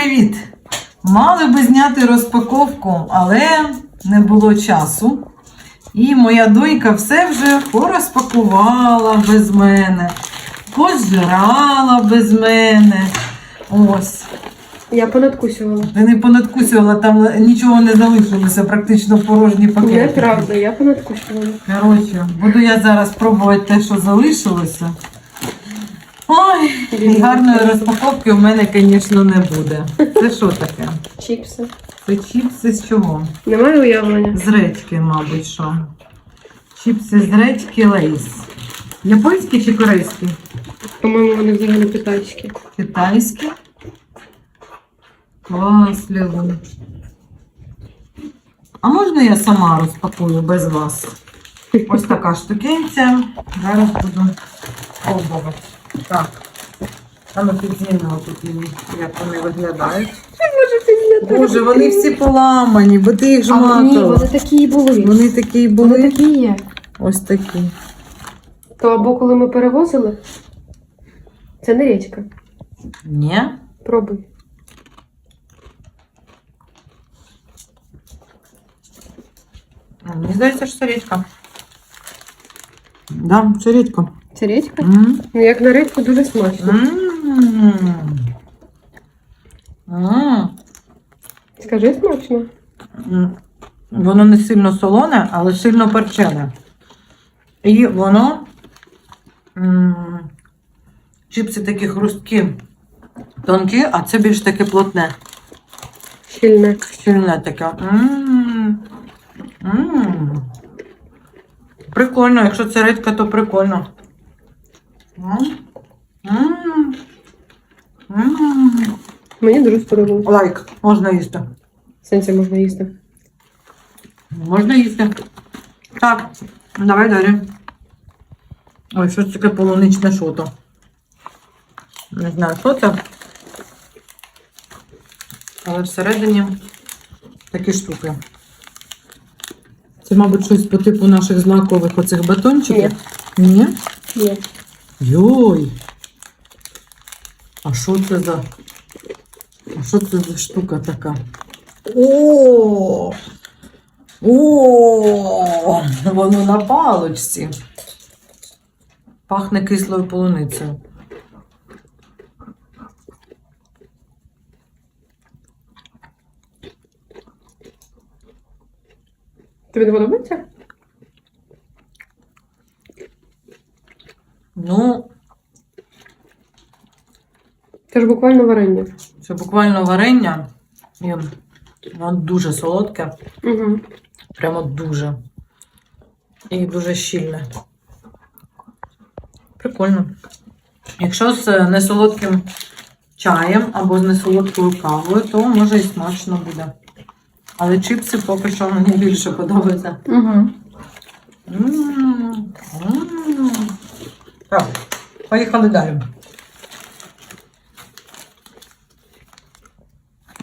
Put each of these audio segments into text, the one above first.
привіт! Мали би зняти розпаковку, але не було часу. І моя донька все вже порозпакувала без мене, позбирала без мене. Ось. Я понадкусювала. Ти не понадкусувала, там нічого не залишилося, практично порожні пакети. Неправда, я понадкусювала. Коротше, буду я зараз пробувати те, що залишилося. І гарної розпаковки в мене, звісно, не буде. Це що таке? Чіпси. Це чіпси з чого? Немає уявлення. З редьки, мабуть, що. Чіпси з редьки лейс. Японські чи корейські? По-моєму, вони взагалі китайські. Китайські. Клас, Лілу. А можна я сама розпакую без вас? Ось така штукенця. Зараз буду пробувати. Так. А ну підзнімемо тут, як вони виглядають. Боже, вони всі поламані, бо ти їх А ні, вони такі і були. Вони такі й Вони були. такі є. Ось такі. То або коли ми перевозили, це не річка. Ні? Пробуй. А, Мені здається, що це річка. Да, це річка. Це річка? М. Ну, як на рибку дуже смачно. М. Скажи смачно. Воно не сильно солоне, але сильно перчене. І воно чіпси такі хрусткі, тонкі, а це більш таке плотне. Щільне. Щільне таке. М. М. Прикольно, якщо це редька, то прикольно. М. М. М. Мені дуже сподобалось. Лайк, можна їсти. Сенсі можна їсти. Можна їсти. Так, давай далі. Ой, що це таке полуничне шото? Не знаю, що це. Але всередині такі штуки. Це, мабуть, щось по типу наших злакових оцих батончиків. Ні? Є. Йой. А що це за. А що це за штука така? О! О! Воно на палочці. Пахне кислою полуницею. Тобі не подобається? Ну, Це ж буквально варення. це буквально варення. І воно дуже солодке. Угу. Прямо дуже. І дуже щільне. Прикольно. Якщо з несолодким чаєм або з несолодкою кавою, то може і смачно буде. Але чипси поки що мені більше подобаються. Угу. Так, поїхали далі.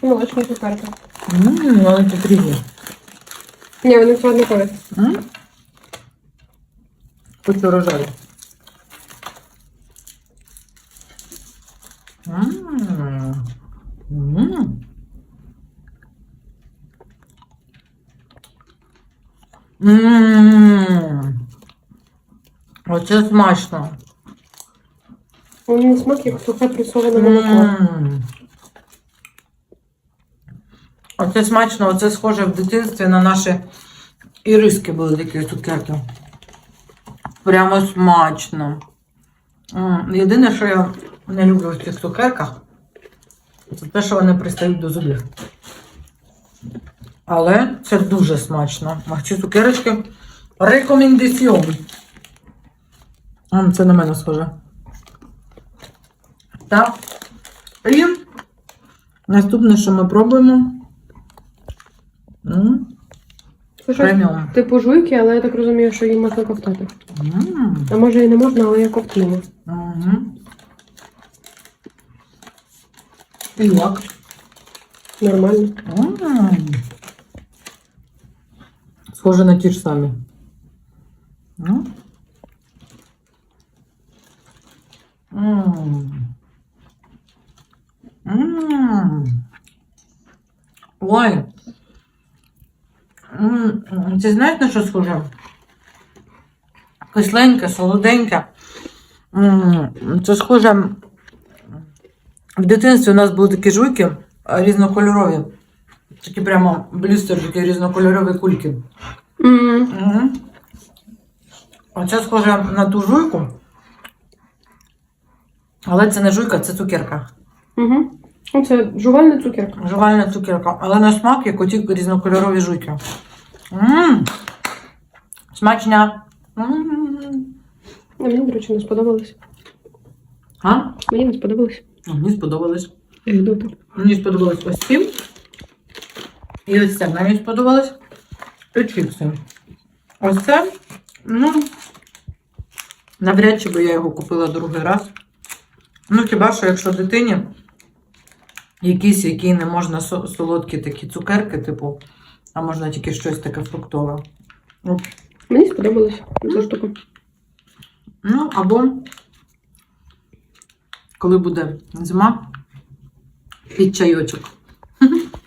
Молочна цукерка. Ммм, але тут різні. Ні, вони все однакові. М? Хочу рожеві. М. М. М. Оце смачно. Вони на смак як сухе пресоване молоко. М. Оце смачно, оце схоже в дитинстві на наші іриски були такі цукерки. Прямо смачно. Єдине, що я не люблю в цих цукерках, це те, що вони пристають до зубів. Але це дуже смачно. Ці цукерочки рекомендаціон. Це на мене схоже. Так. І наступне, що ми пробуємо. М, Це щось Преміум. типу жуйки, але я так розумію, що її можна ковтати. М, А може і не можна, але я ковтнула. мгм. І як? Нормально. М. Схоже на ті ж самі. М. М. М. Ой. Ти знаєш на що схоже? Кисленьке, солоденьке. Це схоже. В дитинстві у нас були такі жуйки різнокольорові. Такі прямо блістерчики, різнокольорові кульки. М, Угу. Оце схоже на ту жуйку. Але це не жуйка, це цукерка. Угу. Оце жувальна цукерка. Жувальна цукерка. Але на смак як оті різнокольорові жуйки. Ммм. Смачня. А мені, до речі, не сподобалось. А? Мені не сподобалось. Мені сподобалось. Гідота. Мені сподобалось ось ці. І ось це мені сподобалось. І чіпси. Ось це, ну, навряд чи би я його купила другий раз. Ну, хіба що, якщо дитині якісь, які не можна солодкі такі цукерки, типу, а можна тільки щось таке фруктове. Ну, Мені сподобалось ця штука. Ну, або коли буде зима, під чайочок.